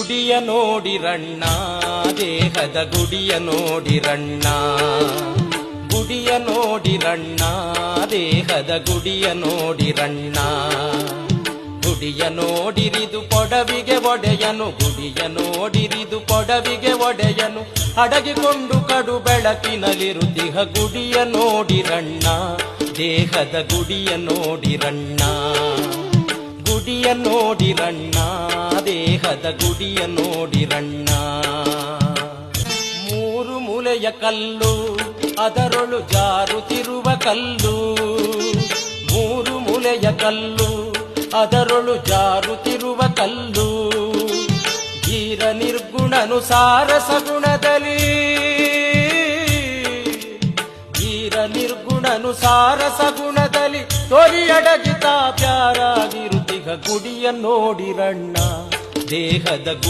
ಗುಡಿಯ ನೋಡಿರಣ್ಣ ದೇಹದ ಗುಡಿಯ ನೋಡಿರಣ್ಣ ಗುಡಿಯ ನೋಡಿರಣ್ಣ ದೇಹದ ಗುಡಿಯ ನೋಡಿರಣ್ಣ ಗುಡಿಯ ನೋಡಿರಿದು ಪೊಡವಿಗೆ ಒಡೆಯನು, ಗುಡಿಯ ನೋಡಿರಿದು ಪೊಡವಿಗೆ ಒಡೆಯನು. ಅಡಗಿಕೊಂಡು ಕಡು ಬೆಳಕಿನಲ್ಲಿರುತ್ತಿಹ ಗುಡಿಯ ನೋಡಿರಣ್ಣ ದೇಹದ ಗುಡಿಯ ನೋಡಿರಣ್ಣ ಗುಡಿಯ ನೋಡಿರಣ್ಣ ದೇಹದ ಗುಡಿಯ ನೋಡಿರಣ್ಣ ಮೂರು ಮೂಲೆಯ ಕಲ್ಲು, ಅದರೊಳು ಜಾರುತ್ತಿರುವ ಕಲ್ಲು. ಮೂರು ಮೂಲೆಯ ಕಲ್ಲು, ಅದರೊಳು ಜಾರುತ್ತಿರುವ ಕಲ್ಲು. ಧೀರ ನಿರ್ಗುಣನುಸಾರ ಸಗುಣದಲ್ಲಿ ಧೀರ ನಿರ್ಗುಣನುಸಾರ ಸಗುಣದಲ್ಲಿ ತೊರಿಯಡಗಿತ ಪ್ಯಾರಾಗಿರುತ್ತಿಗ ಗುಡಿಯ ನೋಡಿರಣ್ಣ ದೇಹದ ಗು